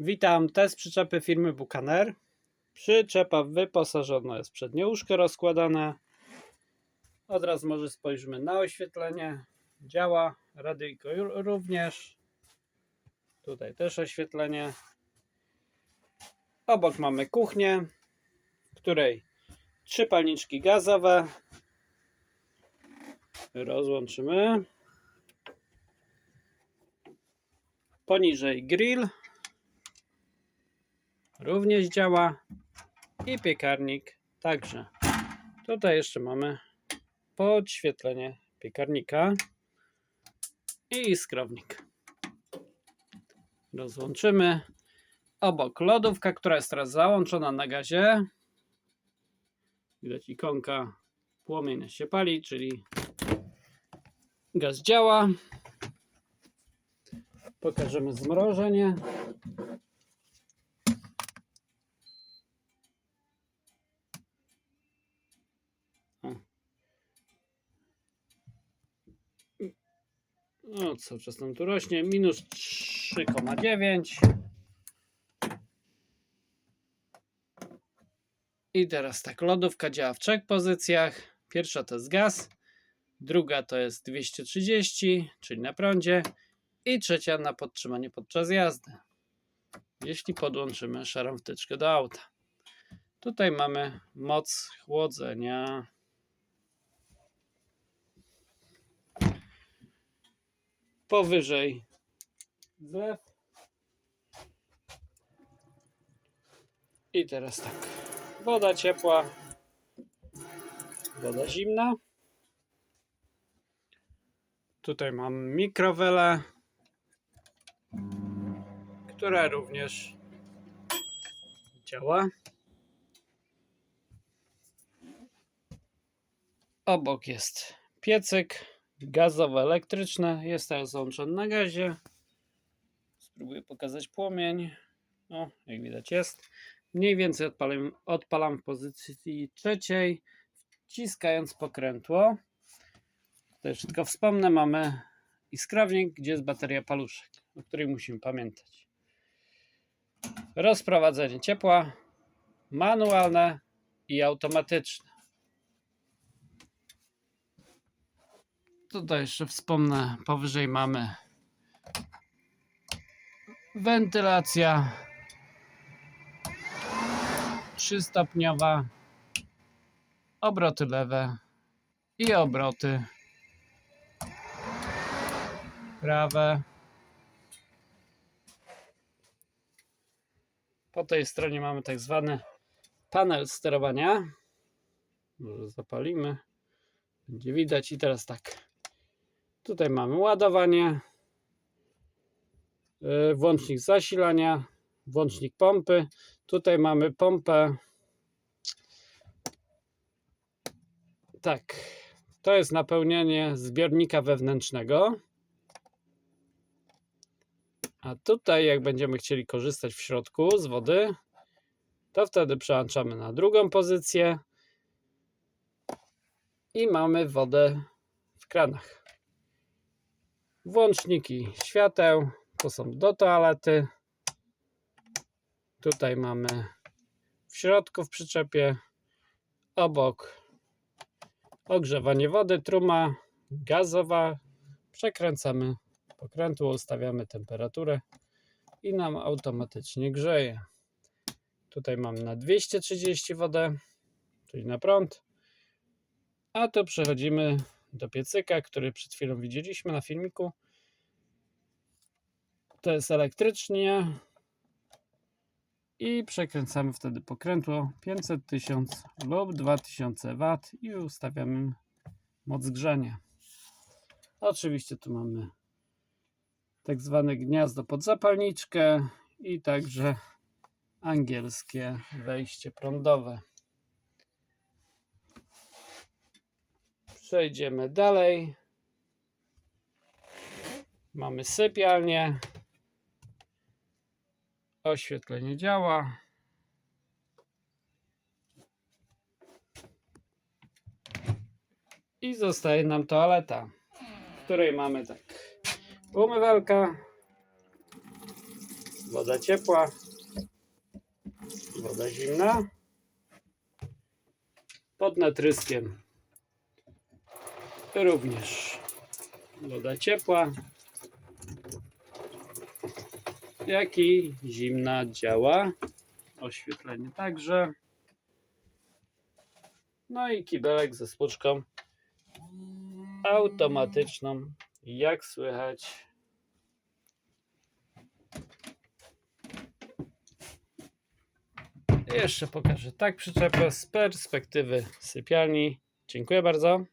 Witam, test przyczepy firmy Bukaner. Przyczepa wyposażona jest w przednie łóżko rozkładane. Od razu może spojrzymy na oświetlenie. Działa, radyjko również. Tutaj też oświetlenie. Obok mamy kuchnię, w której trzy palniczki gazowe. Rozłączymy. Poniżej grill również działa i piekarnik także. Tutaj jeszcze mamy podświetlenie piekarnika i iskrownik. Rozłączymy. Obok lodówka, która jest teraz załączona na gazie. Widać ikonka płomienia się pali, czyli gaz działa. Pokażemy zmrożenie. No, cały czas nam tu rośnie. Minus 3,9. I teraz tak, lodówka działa w trzech pozycjach. Pierwsza to jest gaz, druga to jest 230, czyli na prądzie i trzecia na podtrzymanie podczas jazdy. Jeśli podłączymy szarą wtyczkę do auta. Tutaj mamy moc chłodzenia. Powyżej zlew. I teraz tak. Woda ciepła, woda zimna. Tutaj mam mikrowelę, która również działa. Obok jest piecyk gazowo-elektryczny. Jest teraz załączony na gazie. Spróbuję pokazać płomień. O, jak widać jest. Mniej więcej odpalam, odpalam w pozycji trzeciej, wciskając pokrętło. Jeszcze tylko wspomnę, mamy iskrownik, gdzie jest bateria paluszek, o której musimy pamiętać. Rozprowadzenie ciepła, manualne i automatyczne. Tutaj jeszcze wspomnę, powyżej mamy wentylacja trzystopniowa, obroty lewe i obroty prawe. Po tej stronie mamy tak zwany panel sterowania. Może zapalimy. Będzie widać i teraz tak. Tutaj mamy ładowanie, yy, włącznik zasilania, włącznik pompy. Tutaj mamy pompę. Tak, to jest napełnianie zbiornika wewnętrznego. A tutaj, jak będziemy chcieli korzystać w środku z wody, to wtedy przełączamy na drugą pozycję i mamy wodę w kranach. Włączniki świateł to są do toalety. Tutaj mamy w środku w przyczepie obok ogrzewanie wody, truma gazowa. Przekręcamy pokrętło, ustawiamy temperaturę i nam automatycznie grzeje. Tutaj mam na 230 wodę, czyli na prąd. A tu przechodzimy do piecyka, który przed chwilą widzieliśmy na filmiku. To jest elektrycznie i przekręcamy wtedy pokrętło 500 tysiąc lub 2000 W i ustawiamy moc grzania. Oczywiście tu mamy tak zwane gniazdo pod zapalniczkę i także angielskie wejście prądowe. Przejdziemy dalej. Mamy sypialnię. Oświetlenie działa. I zostaje nam toaleta, w której mamy tak umywalka, woda ciepła, woda zimna, pod natryskiem również woda ciepła, jak i zimna działa, oświetlenie także. No i kibelek ze spuczką automatyczną, jak słychać. Jeszcze pokażę tak przyczepę z perspektywy sypialni. Dziękuję bardzo.